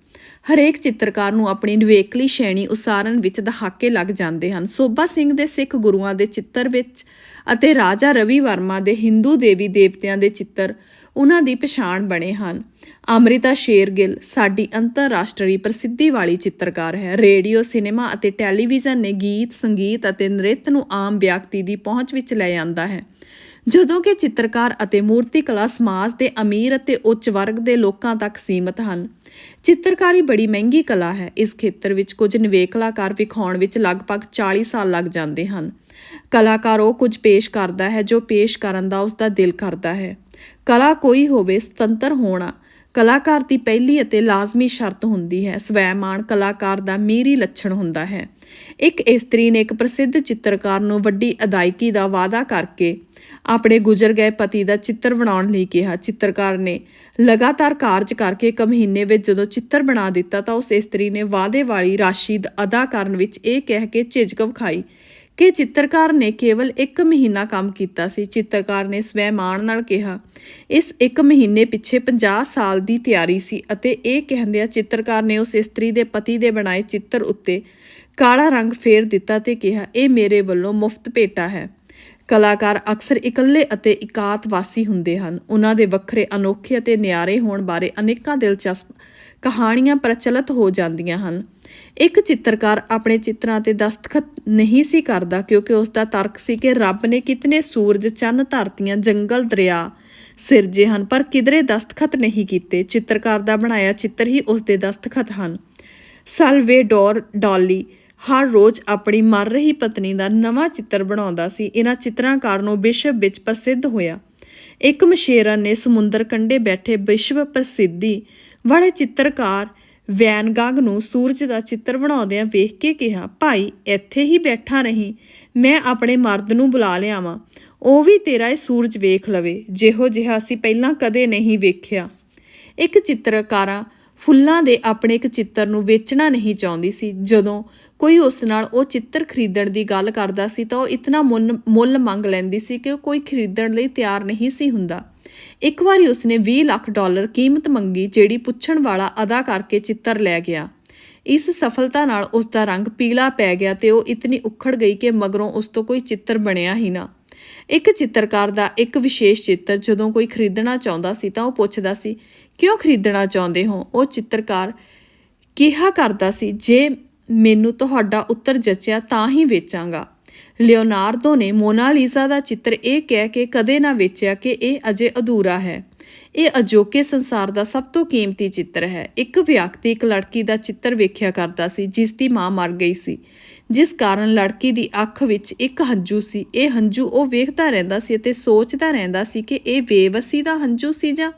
ਹਰੇਕ ਚਿੱਤਰਕਾਰ ਨੂੰ ਆਪਣੀ ਨਿਵੇਕਲੀ ਸ਼ੈਣੀ ਉਸਾਰਨ ਵਿੱਚ ਦਹਾਕੇ ਲੱਗ ਜਾਂਦੇ ਹਨ। ਸੋਭਾ ਸਿੰਘ ਦੇ ਸਿੱਖ ਗੁਰੂਆਂ ਦੇ ਚਿੱਤਰ ਵਿੱਚ ਅਤੇ ਰਾਜਾ ਰਵੀ ਵਰਮਾ ਦੇ ਹਿੰਦੂ ਦੇਵੀ ਦੇਵਤਿਆਂ ਦੇ ਚਿੱਤਰ ਉਹਨਾਂ ਦੀ ਪਛਾਣ ਬਣੇ ਹਨ। ਅੰਮ੍ਰਿਤਾ ਸ਼ੇਰਗਿੱਲ ਸਾਡੀ ਅੰਤਰਰਾਸ਼ਟਰੀ ਪ੍ਰਸਿੱਧੀ ਵਾਲੀ ਚਿੱਤਰਕਾਰ ਹੈ। ਰੇਡੀਓ, ਸਿਨੇਮਾ ਅਤੇ ਟੈਲੀਵਿਜ਼ਨ ਨੇ ਗੀਤ, ਸੰਗੀਤ ਅਤੇ ਨ੍ਰਿਤ ਨੂੰ ਆਮ ਵਿਅਕਤੀ ਦੀ ਪਹੁੰਚ ਵਿੱਚ ਲੈ ਆਂਦਾ ਹੈ। ਜਦੋਂ ਕਿ ਚਿੱਤਰਕਾਰ ਅਤੇ ਮੂਰਤੀ ਕਲਾ ਸਮਾਜ ਦੇ ਅਮੀਰ ਅਤੇ ਉੱਚ ਵਰਗ ਦੇ ਲੋਕਾਂ ਤੱਕ ਸੀਮਤ ਹਨ। ਚਿੱਤਰਕਾਰੀ ਬੜੀ ਮਹਿੰਗੀ ਕਲਾ ਹੈ। ਇਸ ਖੇਤਰ ਵਿੱਚ ਕੁਝ ਨਿਵੇਕਲਾਕਾਰ ਵਿਖਾਉਣ ਵਿੱਚ ਲਗਭਗ 40 ਸਾਲ ਲੱਗ ਜਾਂਦੇ ਹਨ। ਕਲਾਕਾਰ ਉਹ ਕੁਝ ਪੇਸ਼ ਕਰਦਾ ਹੈ ਜੋ ਪੇਸ਼ ਕਰਨ ਦਾ ਉਸ ਦਾ ਦਿਲ ਕਰਦਾ ਹੈ। ਕਲਾ ਕੋਈ ਹੋਵੇ ਸੁਤੰਤਰ ਹੋਣਾ ਕਲਾਕਾਰ ਦੀ ਪਹਿਲੀ ਅਤੇ ਲਾਜ਼ਮੀ ਸ਼ਰਤ ਹੁੰਦੀ ਹੈ ਸਵੈਮਾਨ ਕਲਾਕਾਰ ਦਾ ਮੀਰੀ ਲੱਛਣ ਹੁੰਦਾ ਹੈ। ਇੱਕ ਇਸਤਰੀ ਨੇ ਇੱਕ ਪ੍ਰਸਿੱਧ ਚਿੱਤਰਕਾਰ ਨੂੰ ਵੱਡੀ ਅਦਾਇਗੀ ਦਾ ਵਾਅਦਾ ਕਰਕੇ ਆਪਣੇ ਗੁਜ਼ਰ ਗਏ ਪਤੀ ਦਾ ਚਿੱਤਰ ਬਣਾਉਣ ਲਈ ਕਿਹਾ। ਚਿੱਤਰਕਾਰ ਨੇ ਲਗਾਤਾਰ ਕਾਰਜ ਕਰਕੇ ਇੱਕ ਮਹੀਨੇ ਵਿੱਚ ਜਦੋਂ ਚਿੱਤਰ ਬਣਾ ਦਿੱਤਾ ਤਾਂ ਉਸ ਇਸਤਰੀ ਨੇ ਵਾਅਦੇ ਵਾਲੀ ਰਾਸ਼ੀ ਅਦਾ ਕਰਨ ਵਿੱਚ ਇਹ ਕਹਿ ਕੇ ਝਿਜਕ ਵਿਖਾਈ। ਕਿ ਚਿੱਤਰਕਾਰ ਨੇ ਕੇਵਲ 1 ਮਹੀਨਾ ਕੰਮ ਕੀਤਾ ਸੀ। ਚਿੱਤਰਕਾਰ ਨੇ ਸਵੈ ਮਾਣ ਨਾਲ ਕਿਹਾ, ਇਸ 1 ਮਹੀਨੇ ਪਿੱਛੇ 50 ਸਾਲ ਦੀ ਤਿਆਰੀ ਸੀ ਅਤੇ ਇਹ ਕਹਿੰਦਿਆਂ ਚਿੱਤਰਕਾਰ ਨੇ ਉਸ ਇਸਤਰੀ ਦੇ ਪਤੀ ਦੇ ਬਣਾਏ ਚਿੱਤਰ ਉੱਤੇ ਕਾਲਾ ਰੰਗ ਫੇਰ ਦਿੱਤਾ ਤੇ ਕਿਹਾ, ਇਹ ਮੇਰੇ ਵੱਲੋਂ ਮੁਫਤ ਭੇਟਾ ਹੈ। ਕਲਾਕਾਰ ਅਕਸਰ ਇਕੱਲੇ ਅਤੇ ਇਕਾਤਵਾਸੀ ਹੁੰਦੇ ਹਨ। ਉਹਨਾਂ ਦੇ ਵੱਖਰੇ ਅਨੋਖੇ ਅਤੇ ਨਿਆਰੇ ਹੋਣ ਬਾਰੇ ਅਨੇਕਾਂ ਦਿਲਚਸਪ ਕਹਾਣੀਆਂ ਪ੍ਰਚਲਿਤ ਹੋ ਜਾਂਦੀਆਂ ਹਨ। ਇੱਕ ਚਿੱਤਰਕਾਰ ਆਪਣੇ ਚਿੱਤਰਾਂ ਤੇ ਦਸਤਖਤ ਨਹੀਂ ਸੀ ਕਰਦਾ ਕਿਉਂਕਿ ਉਸ ਦਾ ਤਰਕ ਸੀ ਕਿ ਰੱਬ ਨੇ ਕਿਤਨੇ ਸੂਰਜ, ਚੰਨ, ਧਰਤੀਆਂ, ਜੰਗਲ, ਦਰਿਆ ਸਿਰਜੇ ਹਨ, ਪਰ ਕਿਧਰੇ ਦਸਤਖਤ ਨਹੀਂ ਕੀਤੇ। ਚਿੱਤਰਕਾਰ ਦਾ ਬਣਾਇਆ ਚਿੱਤਰ ਹੀ ਉਸ ਦੇ ਦਸਤਖਤ ਹਨ। ਸਲਵੇਡੋਰ ਡਾਲੀ ਹਰ ਰੋਜ਼ ਆਪਣੀ ਮਰ ਰਹੀ ਪਤਨੀ ਦਾ ਨਵਾਂ ਚਿੱਤਰ ਬਣਾਉਂਦਾ ਸੀ। ਇਹਨਾਂ ਚਿੱਤਰਾਂ ਕਾਰਨੋਂ ਵਿਸ਼ਵ ਵਿੱਚ ਪ੍ਰਸਿੱਧ ਹੋਇਆ। ਇੱਕ ਮਸ਼ੇਰਨ ਨੇ ਸਮੁੰਦਰ ਕੰਢੇ ਬੈਠੇ ਵਿਸ਼ਵ ਪ੍ਰਸਿੱਧੀ ਵਾਲੇ ਚਿੱਤਰਕਾਰ ਵੈਨ ਗਾਗ ਨੂੰ ਸੂਰਜ ਦਾ ਚਿੱਤਰ ਬਣਾਉਂਦਿਆਂ ਵੇਖ ਕੇ ਕਿਹਾ, ਭਾਈ, ਇੱਥੇ ਹੀ ਬੈਠਾ ਨਹੀਂ ਮੈਂ ਆਪਣੇ ਮਰਦ ਨੂੰ ਬੁਲਾ ਲਿਆਵਾਂ। ਉਹ ਵੀ ਤੇਰਾ ਇਹ ਸੂਰਜ ਵੇਖ ਲਵੇ, ਜਿਹੋ ਜਿਹਾ ਅਸੀਂ ਪਹਿਲਾਂ ਕਦੇ ਨਹੀਂ ਵੇਖਿਆ ਇੱਕ ਚਿੱਤਰਕਾਰਾ ਫੁੱਲਾਂ ਦੇ ਆਪਣੇ ਇੱਕ ਚਿੱਤਰ ਨੂੰ ਵੇਚਣਾ ਨਹੀਂ ਚਾਹੁੰਦੀ ਸੀ, ਜਦੋਂ ਕੋਈ ਉਸ ਨਾਲ ਉਹ ਚਿੱਤਰ ਖਰੀਦਣ ਦੀ ਗੱਲ ਕਰਦਾ ਸੀ ਤਾਂ ਉਹ ਇਤਨਾ ਮੁੱਲ ਮੁੱਲ ਮੰਗ ਲੈਂਦੀ ਸੀ ਕਿ ਕੋਈ ਖਰੀਦਣ ਲਈ ਤਿਆਰ ਨਹੀਂ ਸੀ ਹੁੰਦਾ। ਇੱਕ ਵਾਰੀ ਉਸਨੇ 20 ਲੱਖ ਡਾਲਰ ਕੀਮਤ ਮੰਗੀ ਜਿਹੜੀ ਪੁੱਛਣ ਵਾਲਾ ਅਦਾ ਕਰਕੇ ਚਿੱਤਰ ਲੈ ਗਿਆ। ਇਸ ਸਫਲਤਾ ਨਾਲ ਉਸ ਦਾ ਰੰਗ ਪੀਲਾ ਪੈ ਗਿਆ ਤੇ ਉਹ ਇਤਨੀ ਉਖੜ ਗਈ ਕਿ ਮਗਰੋਂ ਉਸ ਤੋਂ ਕੋਈ ਚਿੱਤਰ ਬਣਿਆ ਹੀ ਨਾ। ਇੱਕ ਚਿੱਤਰਕਾਰ ਦਾ ਇੱਕ ਵਿਸ਼ੇਸ਼ ਚਿੱਤਰ ਜਦੋਂ ਕੋਈ ਖਰੀਦਣਾ ਚਾਹੁੰਦਾ ਸੀ ਤਾਂ ਉਹ ਪੁੱਛਦਾ ਸੀ, ਕਿਉਂ ਖਰੀਦਣਾ ਚਾਹੁੰਦੇ ਹੋ? ਉਹ ਚਿੱਤਰਕਾਰ ਕਿਹਾ ਕਰਦਾ ਸੀ, ਜੇ ਮੈਨੂੰ ਤੁਹਾਡਾ ਉੱਤਰ ਜਚਿਆ ਤਾਂ ਹੀ ਵੇਚਾਂਗਾ। ਲਿਓਨਾਰਡੋ ਨੇ ਮੋਨਾਲੀਜ਼ਾ ਦਾ ਚਿੱਤਰ ਇਹ ਕਹਿ ਕੇ ਕਦੇ ਨਾ ਵੇਚਿਆ ਕਿ ਇਹ ਅਜੇ ਅਧੂਰਾ ਹੈ। ਇਹ ਅਜੋਕੇ ਸੰਸਾਰ ਦਾ ਸਭ ਤੋਂ ਕੀਮਤੀ ਚਿੱਤਰ ਹੈ। ਇੱਕ ਵਿਅਕਤੀ, ਇੱਕ ਲੜਕੀ ਦਾ ਚਿੱਤਰ ਵੇਖਿਆ ਕਰਦਾ ਸੀ, ਜਿਸ ਦੀ ਮਾਂ ਮਰ ਗਈ ਸੀ। ਜਿਸ ਕਾਰਨ ਲੜਕੀ ਦੀ ਅੱਖ ਵਿੱਚ ਇੱਕ ਹੰਝੂ ਸੀ। ਇਹ ਹੰਝੂ ਉਹ ਵੇਖਦਾ ਰਹਿੰਦਾ ਸੀ ਅਤੇ ਸੋਚਦਾ ਰਹਿੰਦਾ ਸੀ ਕਿ ਇਹ ਬੇਵਸੀ ਦਾ ਹੰਝੂ ਸੀ ਜਾਂ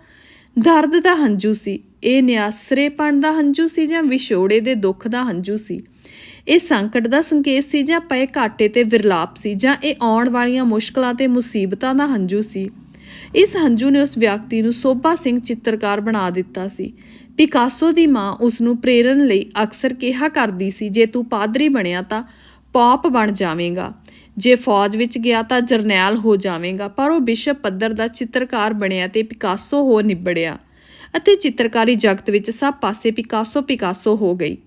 ਦਰਦ ਦਾ ਹੰਝੂ ਸੀ। ਇਹ ਨਿਆਸਰੇਪਣ ਦਾ ਹੰਝੂ ਸੀ ਜਾਂ ਵਿਛੋੜੇ ਦੇ ਦੁੱਖ ਦਾ ਹੰਝੂ ਸੀ? ਇਹ ਸੰਕਟ ਦਾ ਸੰਕੇਤ ਸੀ ਜਾਂ ਪਏ ਘਾਟੇ ਤੇ ਵਿਰਲਾਪ ਸੀ ਜਾਂ ਇਹ ਆਉਣ ਵਾਲੀਆਂ ਮੁਸ਼ਕਲਾਂ ਤੇ ਮੁਸੀਬਤਾਂ ਦਾ ਹੰਝੂ ਸੀ? ਇਸ ਹੰਝੂ ਨੇ ਉਸ ਵਿਅਕਤੀ ਨੂੰ ਸੋਭਾ ਸਿੰਘ ਚਿੱਤਰਕਾਰ ਬਣਾ ਦਿੱਤਾ ਸੀ। ਪਿਕਾਸੋ ਦੀ ਮਾਂ ਉਸ ਨੂੰ ਪ੍ਰੇਰਨ ਲਈ ਅਕਸਰ ਕਿਹਾ ਕਰਦੀ ਸੀ, ਜੇ ਤੂੰ ਪਾਦਰੀ ਬਣਿਆ ਤਾਂ ਪੌਪ ਬਣ ਜਾਵੇਂਗਾ। ਜੇ ਫੌਜ ਵਿੱਚ ਗਿਆ ਤਾਂ ਜਰਨੈਲ ਹੋ ਜਾਵੇਂਗਾ। ਪਰ ਉਹ ਵਿਸ਼ਵ ਪੱਧਰ ਦਾ ਚਿੱਤਰਕਾਰ ਬਣਿਆ ਤੇ ਪਿਕਾਸੋ ਹੋ ਨਿਬੜਿਆ। ਅਤੇ ਚਿੱਤਰਕਾਰੀ ਜਗਤ ਵਿੱਚ ਸਭ ਪਾਸੇ ਪਿਕਾਸੋ ਪਿਕਾਸੋ ਹੋ ਗਈ।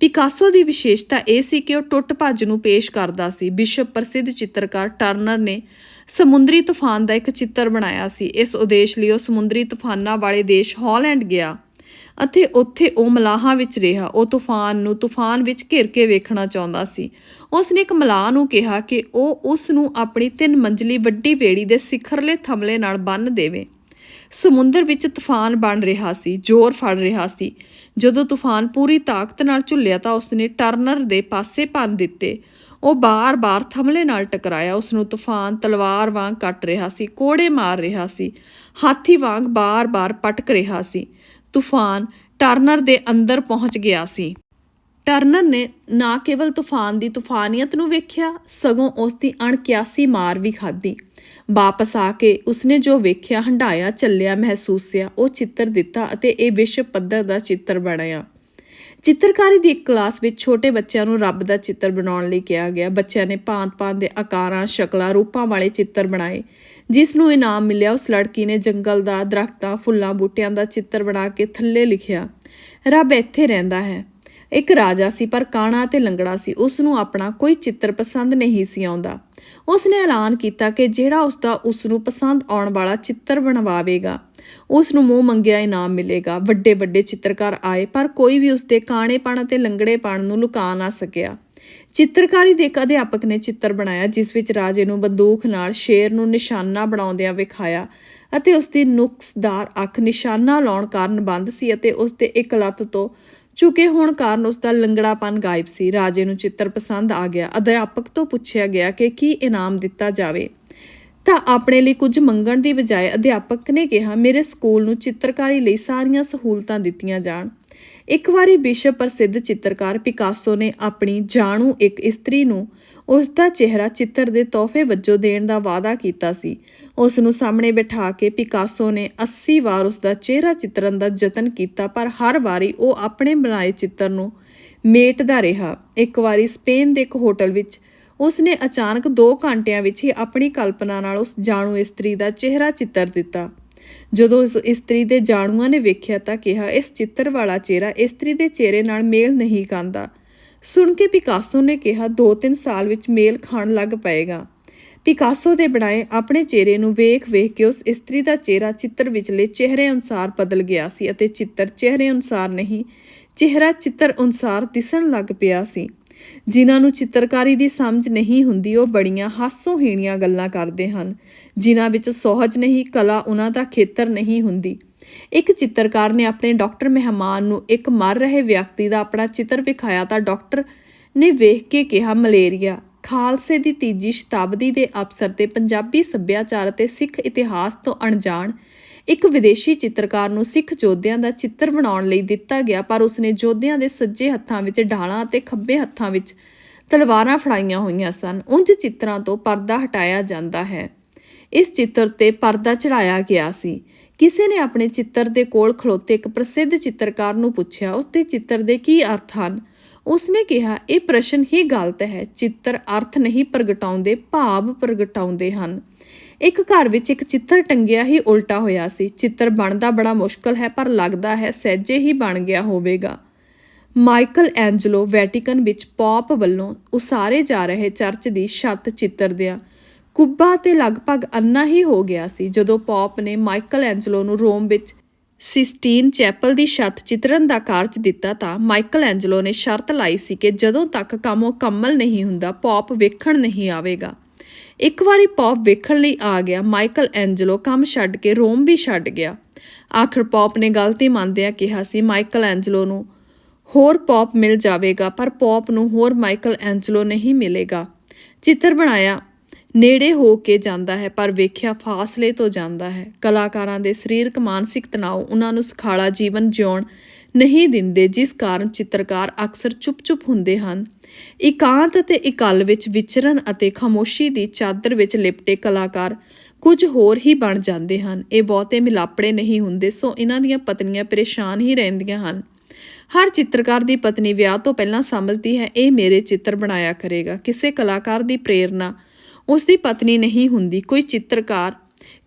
ਪਿਕਾਸੋ ਦੀ ਵਿਸ਼ੇਸ਼ਤਾ ਇਹ ਸੀ ਕਿ ਉਹ ਟੁੱਟ ਭੱਜ ਨੂੰ ਪੇਸ਼ ਕਰਦਾ ਸੀ। ਵਿਸ਼ਵ ਪ੍ਰਸਿੱਧ ਚਿੱਤਰਕਾਰ ਟਰਨਰ ਨੇ ਸਮੁੰਦਰੀ ਤੂਫਾਨ ਦਾ ਇੱਕ ਚਿੱਤਰ ਬਣਾਇਆ ਸੀ। ਇਸ ਉਦੇਸ਼ ਲਈ ਉਹ ਸਮੁੰਦਰੀ ਤੂਫਾਨਾਂ ਵਾਲੇ ਦੇਸ਼ ਹਾਲੈਂਡ ਗਿਆ ਅਤੇ ਉੱਥੇ ਉਹ ਮਲਾਹਾਂ ਵਿੱਚ ਰਿਹਾ। ਉਹ ਤੂਫਾਨ ਨੂੰ ਤੂਫਾਨ ਵਿੱਚ ਘਿਰ ਕੇ ਵੇਖਣਾ ਚਾਹੁੰਦਾ ਸੀ। ਉਸ ਨੇ ਇੱਕ ਮਲਾਹ ਨੂੰ ਕਿਹਾ ਕਿ ਉਹ ਉਸ ਨੂੰ ਆਪਣੀ ਤਿੰਨ ਮੰਜ਼ਲੀ ਵੱਡੀ ਬੇੜੀ ਦੇ ਸਿਖਰਲੇ ਥਮਲੇ ਨਾਲ ਬੰਨ੍ਹ ਦੇਵੇ। ਸਮੁੰਦਰ ਵਿੱਚ ਤੂਫਾਨ ਬਣ ਰਿਹਾ ਸੀ, ਜ਼ੋਰ ਫੜ ਰਿਹਾ ਸੀ। ਜਦੋਂ ਤੂਫਾਨ ਪੂਰੀ ਤਾਕਤ ਨਾਲ ਝੁੱਲਿਆ ਤਾਂ ਉਸਨੇ ਟਰਨਰ ਦੇ ਪਾਸੇ ਭੰਨ ਦਿੱਤੇ। ਉਹ ਬਾਰ-ਬਾਰ ਥਮਲੇ ਨਾਲ ਟਕਰਾਇਆ। ਉਸ ਨੂੰ ਤੂਫਾਨ ਤਲਵਾਰ ਵਾਂਗ ਕੱਟ ਰਿਹਾ ਸੀ, ਕੋੜੇ ਮਾਰ ਰਿਹਾ ਸੀ, ਹਾਥੀ ਵਾਂਗ ਬਾਰ-ਬਾਰ ਪਟਕ ਰਿਹਾ ਸੀ। ਤੂਫਾਨ ਟਰਨਰ ਦੇ ਅੰਦਰ ਪਹੁੰਚ ਗਿਆ ਸੀ। ਟਰਨਰ ਨੇ ਨਾ ਕੇਵਲ ਤੂਫਾਨ ਦੀ ਤੂਫਾਨੀਅਤ ਨੂੰ ਵੇਖਿਆ, ਸਗੋਂ ਉਸ ਦੀ ਅਣਕਿਆਸੀ ਮਾਰ ਵੀ ਖਾਧੀ। ਵਾਪਸ ਆ ਕੇ ਉਸਨੇ ਜੋ ਵੇਖਿਆ ਹੰਡਾਇਆ ਚੱਲਿਆ, ਮਹਿਸੂਸਿਆ, ਉਹ ਚਿੱਤਰ ਦਿੱਤਾ ਅਤੇ ਇਹ ਵਿਸ਼ਵ ਪੱਧਰ ਦਾ ਚਿੱਤਰ ਬਣਿਆ। ਚਿੱਤਰਕਾਰੀ ਦੀ ਇੱਕ ਕਲਾਸ ਵਿੱਚ ਛੋਟੇ ਬੱਚਿਆਂ ਨੂੰ ਰੱਬ ਦਾ ਚਿੱਤਰ ਬਣਾਉਣ ਲਈ ਕਿਹਾ ਗਿਆ। ਬੱਚਿਆਂ ਨੇ ਭਾਂਤ-ਭਾਂਤ ਦੇ ਆਕਾਰਾਂ, ਸ਼ਕਲਾਂ, ਰੂਪਾਂ ਵਾਲੇ ਚਿੱਤਰ ਬਣਾਏ, ਜਿਸ ਨੂੰ ਇਨਾਮ ਮਿਲਿਆ। ਉਸ ਲੜਕੀ ਨੇ ਜੰਗਲ ਦਾ ਦਰਖਤਾਂ, ਫੁੱਲਾਂ, ਬੂਟਿਆਂ ਦਾ ਚਿੱਤਰ ਬਣਾ ਕੇ ਥੱਲੇ ਲਿਖਿਆ, ਰੱਬ ਇੱਥੇ ਰਹਿੰਦਾ ਹੈ। ਇੱਕ ਰਾਜਾ ਸੀ, ਪਰ ਕਾਣਾ ਤੇ ਲੰਗੜਾ ਸੀ। ਉਸ ਨੂੰ ਆਪਣਾ ਕੋਈ ਚਿੱਤਰ ਪਸੰਦ ਨਹੀਂ ਸੀ ਆਉਂਦਾ। ਉਸ ਨੇ ਐਲਾਨ ਕੀਤਾ ਕਿ ਜਿਹੜਾ ਉਸ ਦਾ ਉਸ ਨੂੰ ਪਸੰਦ ਆਉਣ ਵਾਲਾ ਚਿੱਤਰ ਬਣਵਾਵੇਗਾ ਉਸ ਨੂੰ ਮੂੰਹ ਮੰਗਿਆ ਇਨਾਮ ਮਿਲੇਗਾ। ਵੱਡੇ ਵੱਡੇ ਚਿੱਤਰਕਾਰ ਆਏ, ਪਰ ਕੋਈ ਵੀ ਉਸ ਦੇ ਕਾਣੇਪਣ ਅਤੇ ਲੰਗੜੇਪਣ ਨੂੰ ਲੁਕਾ ਨਾ ਸਕਿਆ। ਚਿੱਤਰਕਾਰੀ ਦੇ ਇੱਕ ਅਧਿਆਪਕ ਨੇ ਚਿੱਤਰ ਬਣਾਇਆ, ਜਿਸ ਵਿੱਚ ਰਾਜੇ ਨੂੰ ਬੰਦੂਕ ਨਾਲ ਸ਼ੇਰ ਨੂੰ ਨਿਸ਼ਾਨਾ ਬਣਾਉਂਦਿਆਂ ਵਿਖਾਇਆ ਅਤੇ ਉਸ ਦੀ ਨੁਕਸਦਾਰ ਅੱਖ ਨਿਸ਼ਾਨਾ ਲਾਉਣ ਕਾਰਨ ਬੰਦ ਸੀ ਅਤੇ ਉਸ ਦੇ ਇੱਕ ਲੱਤ ਤੋਂ ਝੁਕੇ ਹੋਣ ਕਾਰਨ ਉਸ ਦਾ ਲੰਗੜਾਪਨ ਗਾਇਬ ਸੀ। ਰਾਜੇ ਨੂੰ ਚਿੱਤਰ ਪਸੰਦ ਆ ਗਿਆ। ਅਧਿਆਪਕ ਤੋਂ ਪੁੱਛਿਆ ਗਿਆ ਕਿ ਕੀ ਇਨਾਮ ਦਿੱਤਾ ਜਾਵੇ। ਤਾਂ ਆਪਣੇ ਲਈ ਕੁਝ ਮੰਗਣ ਦੀ ਬਜਾਏ ਅਧਿਆਪਕ ਨੇ ਕਿਹਾ, ਮੇਰੇ ਸਕੂਲ ਨੂੰ ਚਿੱਤਰਕਾਰੀ ਲਈ ਸਾਰੀਆਂ ਸਹੂਲਤਾਂ ਦਿੱਤੀਆਂ ਜਾਣ। ਇੱਕ ਵਾਰੀ ਵਿਸ਼ਵ ਪ੍ਰਸਿੱਧ ਚਿੱਤਰਕਾਰ ਪਿਕਾਸੋ ਨੇ ਆਪਣੀ ਜਾਣੂ ਇੱਕ ਇਸਤਰੀ ਨੂੰ ਉਸ ਦਾ ਚਿਹਰਾ ਚਿੱਤਰ ਦੇ ਤੋਹਫੇ ਵਜੋਂ ਦੇਣ ਦਾ ਵਾਅਦਾ ਕੀਤਾ ਸੀ। ਉਸ ਨੂੰ ਸਾਹਮਣੇ ਬਿਠਾ ਕੇ ਪਿਕਾਸੋ ਨੇ 80 ਵਾਰ ਉਸ ਦਾ ਚਿਹਰਾ ਚਿੱਤਰਨ ਦਾ ਯਤਨ ਕੀਤਾ, ਪਰ ਹਰ ਵਾਰੀ ਉਹ ਆਪਣੇ ਬਣਾਏ ਚਿੱਤਰ ਨੂੰ ਮੇਟਦਾ ਰਿਹਾ। ਇੱਕ ਵਾਰੀ ਸਪੇਨ ਦੇ ਇੱਕ ਹੋਟਲ ਵਿੱਚ ਉਸ ਨੇ ਅਚਾਨਕ 2 ਘੰਟਿਆਂ ਵਿੱਚ ਹੀ ਆਪਣੀ ਕਲਪਨਾ ਨਾਲ ਉਸ ਜਾਣੂ ਇਸਤਰੀ ਦਾ ਚਿਹਰਾ ਚਿੱਤਰ ਦਿੱਤਾ। ਜਦੋਂ ਉਸ ਇਸਤਰੀ ਦੇ ਜਾਣੂਆਂ ਨੇ ਵੇਖਿਆ ਤਾਂ ਕਿਹਾ, ਇਸ ਚਿੱਤਰ ਵਾਲਾ ਚਿਹਰਾ ਇਸਤਰੀ ਦੇ ਚਿਹਰੇ ਨਾਲ ਮੇਲ ਨਹੀਂ ਖਾਂਦਾ। ਸੁਣ ਕੇ ਪਿਕਾਸੋ ਨੇ ਕਿਹਾ 2-3 ਸਾਲ ਵਿੱਚ ਮੇਲ ਖਾਣ ਲੱਗ ਪਏਗਾ। ਪਿਕਾਸੋ ਦੇ ਬਣਾਏ ਆਪਣੇ ਚਿਹਰੇ ਨੂੰ ਵੇਖ-ਵੇਖ ਕੇ ਉਸ ਇਸਤਰੀ ਦਾ ਚਿਹਰਾ ਚਿੱਤਰ ਵਿਚਲੇ ਚਿਹਰੇ ਅਨੁਸਾਰ ਬਦਲ ਗਿਆ ਸੀ ਅਤੇ ਚਿੱਤਰ ਚਿਹਰੇ ਅਨੁਸਾਰ ਨਹੀਂ, ਚਿਹਰਾ ਚਿੱਤਰ ਅਨੁਸਾਰ ਦਿਸਣ ਲੱਗ ਪਿਆ ਸੀ। ਜਿਨ੍ਹਾਂ ਨੂੰ ਚਿੱਤਰਕਾਰੀ ਦੀ ਸਮਝ ਨਹੀਂ ਹੁੰਦੀ, ਉਹ ਬੜੀਆਂ ਹਾਸੋਹੀਣੀਆਂ ਗੱਲਾਂ ਕਰਦੇ ਹਨ। ਜਿਨ੍ਹਾਂ ਵਿੱਚ ਸੋਹਜ ਨਹੀਂ, ਕਲਾ ਉਹਨਾਂ ਦਾ ਖੇਤਰ ਨਹੀਂ ਹੁੰਦੀ। ਇੱਕ ਚਿੱਤਰਕਾਰ ਨੇ ਆਪਣੇ ਡਾਕਟਰ ਮਹਿਮਾਨ ਨੂੰ ਇੱਕ ਮਰ ਰਹੇ ਵਿਅਕਤੀ ਦਾ ਆਪਣਾ ਚਿੱਤਰ ਵਿਖਾਇਆ ਤਾਂ ਡਾਕਟਰ ਨੇ ਵੇਖ ਕੇ ਕਿਹਾ, ਮਲੇਰੀਆ, ਖਾਲਸੇ ਦੀ ਤੀਜੀ ਸ਼ਤਾਬਦੀ ਦੇ ਅਵਸਰ ਤੇ ਪੰਜਾਬੀ ਸੱਭਿਆਚਾਰ ਅਤੇ ਸਿੱਖ ਇਤਿਹਾਸ ਤੋਂ ਅਣਜਾਣ ਇੱਕ ਵਿਦੇਸ਼ੀ ਚਿੱਤਰਕਾਰ ਨੂੰ ਸਿੱਖ ਯੋਧਿਆਂ ਦਾ ਚਿੱਤਰ ਬਣਾਉਣ ਲਈ ਦਿੱਤਾ ਗਿਆ, ਪਰ ਉਸਨੇ ਯੋਧਿਆਂ ਦੇ ਸੱਜੇ ਹੱਥਾਂ ਵਿੱਚ ਢਾਲਾਂ ਅਤੇ ਖੱਬੇ ਹੱਥਾਂ ਵਿੱਚ ਤਲਵਾਰਾਂ ਫੜਾਈਆਂ ਹੋਈਆਂ ਸਨ। ਉਂਝ ਚਿੱਤਰਾਂ ਤੋਂ ਪਰਦਾ ਹਟਾਇਆ ਜਾਂਦਾ ਹੈ। ਇਸ ਚਿੱਤਰ ਤੇ ਪਰਦਾ ਚੜਾਇਆ ਗਿਆ ਸੀ। ਕਿਸੇ ਨੇ ਆਪਣੇ ਚਿੱਤਰ ਦੇ ਕੋਲ ਖਲੋਤੇ ਇੱਕ ਪ੍ਰਸਿੱਧ ਚਿੱਤਰਕਾਰ ਨੂੰ ਪੁੱਛਿਆ ਉਸ ਦੇ ਚਿੱਤਰ ਦੇ ਕੀ ਅਰਥ ਹਨ? ਉਸਨੇ ਕਿਹਾ, ਇਹ ਪ੍ਰਸ਼ਨ ਹੀ ਗਲਤ ਹੈ। ਚਿੱਤਰ ਅਰਥ ਨਹੀਂ ਪ੍ਰਗਟਾਉਂਦੇ, ਭਾਵ ਪ੍ਰਗਟਾਉਂਦੇ ਹਨ। ਇੱਕ ਘਰ ਵਿੱਚ ਇੱਕ ਚਿੱਤਰ ਟੰਗਿਆ ਹੀ ਉਲਟਾ ਹੋਇਆ ਸੀ। ਚਿੱਤਰ ਬਣਦਾ ਬੜਾ ਮੁਸ਼ਕਲ ਹੈ, ਪਰ ਲੱਗਦਾ ਹੈ ਸਹਿਜੇ ਹੀ ਬਣ ਗਿਆ ਹੋਵੇਗਾ। ਮਾਈਕਲ ਐਂਜਲੋ ਵੈਟੀਕਨ ਵਿੱਚ ਪੌਪ ਵੱਲੋਂ ਉਸਾਰੇ ਜਾ ਰਹੇ ਚਰਚ ਦੀ ਛੱਤ ਚਿੱਤਰ ਦਿਆ ਕੁੱਬਾ ਤੇ ਲਗਭਗ ਅੰਨਾ ਹੀ ਹੋ ਗਿਆ ਸੀ, ਜਦੋਂ ਪੌਪ ਨੇ ਮਾਈਕਲ ਐਂਜਲੋ ਨੂੰ ਰੋਮ ਵਿੱਚ ਸਿਸਟੀਨ ਚੈਪਲ ਦੀ ਛੱਤ ਚਿੱਤਰਨ ਦਾ ਕਾਰਜ ਦਿੱਤਾ ਤਾਂ ਮਾਈਕਲ ਐਂਜਲੋ ਨੇ ਸ਼ਰਤ ਲਾਈ ਸੀ ਕਿ ਜਦੋਂ ਤੱਕ ਕੰਮ ਮੁਕੰਮਲ ਨਹੀਂ ਹੁੰਦਾ, ਪੌਪ ਵੇਖਣ ਨਹੀਂ ਆਵੇਗਾ। ਇੱਕ ਵਾਰੀ ਪੌਪ ਵੇਖਣ ਲਈ ਆ ਗਿਆ, ਮਾਈਕਲ ਐਂਜਲੋ ਕੰਮ ਛੱਡ ਕੇ ਰੋਮ ਵੀ ਛੱਡ ਗਿਆ। ਆਖਰ ਪੌਪ ਨੇ ਗਲਤੀ ਮੰਨਦਿਆਂ ਕਿਹਾ ਸੀ, ਮਾਈਕਲ ਐਂਜਲੋ ਨੂੰ ਹੋਰ ਪੌਪ ਮਿਲ ਜਾਵੇਗਾ, ਪਰ ਪੌਪ ਨੂੰ ਹੋਰ ਮਾਈਕਲ ਐਂਜਲੋ ਨਹੀਂ ਮਿਲੇਗਾ। ਚਿੱਤਰ ਬਣਾਇਆ, ਨੇੜੇ ਹੋ ਕੇ ਜਾਂਦਾ ਹੈ, ਪਰ ਵੇਖਿਆ ਫਾਸਲੇ ਤੋਂ ਜਾਂਦਾ ਹੈ। ਕਲਾਕਾਰਾਂ ਦੇ ਸਰੀਰਕ, ਮਾਨਸਿਕ ਤਣਾਅ ਉਹਨਾਂ ਨੂੰ ਸੁਖਾਲਾ ਜੀਵਨ ਜਿਉਣ ਨਹੀਂ ਦਿੰਦੇ, ਜਿਸ ਕਾਰਨ ਚਿੱਤਰਕਾਰ ਅਕਸਰ ਚੁੱਪ-ਚੁੱਪ ਹੁੰਦੇ ਹਨ। ਇਕਾਂਤ ਅਤੇ ਇਕੱਲ ਵਿੱਚ ਵਿਚਰਨ ਅਤੇ ਖਾਮੋਸ਼ੀ ਦੀ ਚਾਦਰ ਵਿੱਚ ਲਿਪਟੇ ਕਲਾਕਾਰ ਕੁਝ ਹੋਰ ਹੀ ਬਣ ਜਾਂਦੇ ਹਨ। ਇਹ ਬਹੁਤੇ ਮਿਲਾਪੜੇ ਨਹੀਂ ਹੁੰਦੇ, ਸੋ ਇਹਨਾਂ ਦੀਆਂ ਪਤਨੀਆਂ ਪਰੇਸ਼ਾਨ ਹੀ ਰਹਿੰਦੀਆਂ ਹਨ। ਹਰ ਚਿੱਤਰਕਾਰ ਦੀ ਪਤਨੀ ਵਿਆਹ ਤੋਂ ਪਹਿਲਾਂ ਸਮਝਦੀ ਹੈ, ਇਹ ਮੇਰੇ ਚਿੱਤਰ ਬਣਾਇਆ ਕਰੇਗਾ। ਕਿਸੇ ਕਲਾਕਾਰ ਦੀ ਪ੍ਰੇਰਣਾ ਉਸ ਦੀ ਪਤਨੀ ਨਹੀਂ ਹੁੰਦੀ। ਕੋਈ ਚਿੱਤਰਕਾਰ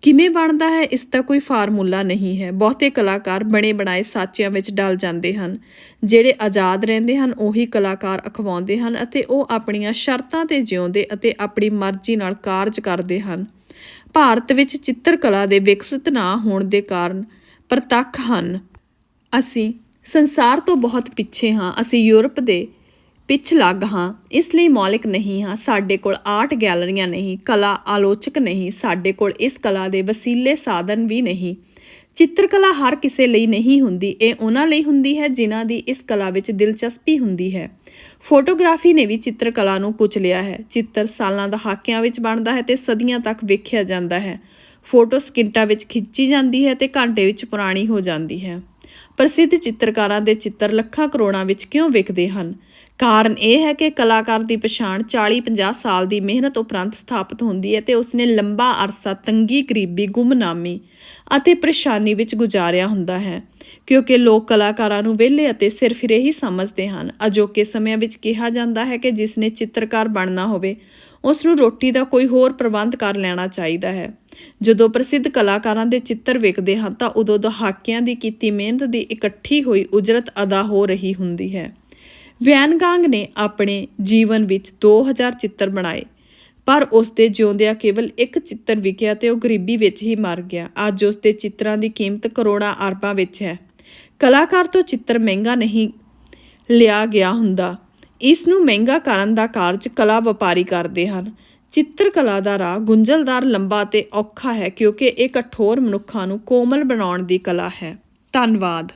ਕਿਵੇਂ ਬਣਦਾ ਹੈ, ਇਸ ਦਾ ਕੋਈ ਫਾਰਮੂਲਾ ਨਹੀਂ ਹੈ। ਬਹੁਤੇ ਕਲਾਕਾਰ ਬਣੇ ਬਣਾਏ ਸਾਚਿਆਂ ਵਿੱਚ ਡਲ ਜਾਂਦੇ ਹਨ। ਜਿਹੜੇ ਆਜ਼ਾਦ ਰਹਿੰਦੇ ਹਨ, ਉਹੀ ਕਲਾਕਾਰ ਅਖਵਾਉਂਦੇ ਹਨ ਅਤੇ ਉਹ ਆਪਣੀਆਂ ਸ਼ਰਤਾਂ ਤੇ ਜਿਉਂਦੇ ਅਤੇ ਆਪਣੀ ਮਰਜ਼ੀ ਨਾਲ ਕਾਰਜ ਕਰਦੇ ਹਨ। ਭਾਰਤ ਵਿੱਚ ਚਿੱਤਰਕਲਾ ਦੇ ਵਿਕਸਿਤ ਨਾ ਹੋਣ ਦੇ ਕਾਰਨ ਪ੍ਰਤੱਖ ਹਨ। ਅਸੀਂ ਸੰਸਾਰ ਤੋਂ ਬਹੁਤ ਪਿੱਛੇ ਹਾਂ। ਅਸੀਂ ਯੂਰਪ ਦੇ ਪਿੱਛ ਲੱਗ ਹਾਂ ਇਸ ਲਈ ਮੌਲਿਕ ਨਹੀਂ ਹਾਂ, ਸਾਡੇ ਕੋਲ ਆਰਟ ਗੈਲਰੀਆਂ ਨਹੀਂ, ਕਲਾ ਆਲੋਚਕ ਨਹੀਂ, ਸਾਡੇ ਕੋਲ ਇਸ ਕਲਾ ਦੇ ਵਸੀਲੇ ਸਾਧਨ ਵੀ ਨਹੀਂ। ਚਿੱਤਰਕਲਾ ਹਰ ਕਿਸੇ ਲਈ ਨਹੀਂ ਹੁੰਦੀ, ਇਹ ਉਹਨਾਂ ਲਈ ਹੁੰਦੀ ਹੈ ਜਿਨ੍ਹਾਂ ਦੀ ਇਸ ਕਲਾ ਵਿੱਚ ਦਿਲਚਸਪੀ ਹੁੰਦੀ ਹੈ। ਫੋਟੋਗ੍ਰਾਫੀ ਨੇ ਵੀ ਚਿੱਤਰਕਲਾ ਨੂੰ ਕੁਚਲਿਆ ਹੈ। ਚਿੱਤਰ ਸਾਲਾਂ ਦਹਾਕਿਆਂ ਵਿੱਚ ਬਣਦਾ ਹੈ ਤੇ ਸਦੀਆਂ ਤੱਕ ਵੇਖਿਆ ਜਾਂਦਾ ਹੈ। ਫੋਟੋ ਸਕਿੰਟਾਂ ਵਿੱਚ ਖਿੱਚੀ ਜਾਂਦੀ ਹੈ ਤੇ ਘੰਟੇ ਵਿੱਚ ਪੁਰਾਣੀ ਹੋ ਜਾਂਦੀ ਹੈ। ਪ੍ਰਸਿੱਧ ਚਿੱਤਰਕਾਰਾਂ ਦੇ ਚਿੱਤਰ ਲੱਖਾਂ ਕਰੋੜਾਂ ਵਿੱਚ ਕਿਉਂ ਵਿਕਦੇ ਹਨ? ਕਾਰਨ ਇਹ ਹੈ ਕਿ ਕਲਾਕਾਰ ਦੀ ਪਛਾਣ 40-50 ਸਾਲ ਦੀ ਮਿਹਨਤ ਉਪਰੰਤ ਸਥਾਪਿਤ ਹੁੰਦੀ ਹੈ ਤੇ ਉਸਨੇ ਲੰਬਾ ਅਰਸਾ ਤੰਗੀ, ਗਰੀਬੀ, ਗੁੰਮਨਾਮੀ ਅਤੇ ਪਰੇਸ਼ਾਨੀ ਵਿੱਚ ਗੁਜ਼ਾਰਿਆ ਹੁੰਦਾ ਹੈ, ਕਿਉਂਕਿ ਲੋਕ ਕਲਾਕਾਰਾਂ ਨੂੰ ਵਿਹਲੇ ਅਤੇ ਸਿਰਫ ਹੀ ਸਮਝਦੇ ਹਨ, ਅਜੋਕੇ ਸਮਿਆਂ ਵਿੱਚ ਕਿਹਾ ਜਾਂਦਾ ਹੈ ਕਿ ਜਿਸ ਨੇ ਚਿੱਤਰਕਾਰ ਬਣਨਾ ਹੋਵੇ ਉਸ ਨੂੰ ਰੋਟੀ ਦਾ ਕੋਈ ਹੋਰ ਪ੍ਰਬੰਧ ਕਰ ਲੈਣਾ ਚਾਹੀਦਾ ਹੈ। ਜਦੋਂ ਪ੍ਰਸਿੱਧ ਕਲਾਕਾਰਾਂ ਦੇ ਚਿੱਤਰ ਵੇਖਦੇ ਹਾਂ ਤਾਂ ਉਦੋਂ ਦਹਾਕਿਆਂ ਦੀ ਕੀਤੀ ਮਿਹਨਤ ਦੀ ਇਕੱਠੀ ਹੋਈ ਉਜਰਤ ਅਦਾ ਹੋ ਰਹੀ ਹੁੰਦੀ ਹੈ। ਵੈਨਗਾਂਗ ਨੇ ਆਪਣੇ ਜੀਵਨ ਵਿੱਚ 2000 ਚਿੱਤਰ ਬਣਾਏ, ਪਰ ਉਸ ਦੇ ਜਿਉਂਦਿਆਂ ਕੇਵਲ ਇੱਕ ਚਿੱਤਰ ਵਿਕਿਆ ਤੇ ਉਹ ਗਰੀਬੀ ਵਿੱਚ ਹੀ ਮਰ ਗਿਆ। ਅੱਜ ਉਸ ਦੇ ਚਿੱਤਰਾਂ ਦੀ ਕੀਮਤ ਕਰੋੜਾਂ ਅਰਬਾਂ ਵਿੱਚ ਹੈ। ਕਲਾਕਾਰ ਤੋਂ ਚਿੱਤਰ ਮਹਿੰਗਾ ਨਹੀਂ ਲਿਆ ਗਿਆ ਹੁੰਦਾ। ਇਸ ਨੂੰ ਮਹਿੰਗਾ ਕਰਨ ਦਾ ਕਾਰਜ ਕਲਾ ਵਪਾਰੀ ਕਰਦੇ ਹਨ। ਚਿੱਤਰ ਕਲਾ ਦਾ ਰਾਹ ਗੁੰਝਲਦਾਰ, ਲੰਬਾ ਤੇ ਔਖਾ ਹੈ ਕਿਉਂਕਿ ਇਹ ਕਠੋਰ ਮਨੁੱਖਾਂ ਨੂੰ ਕੋਮਲ ਬਣਾਉਣ ਦੀ ਕਲਾ ਹੈ। ਧੰਨਵਾਦ।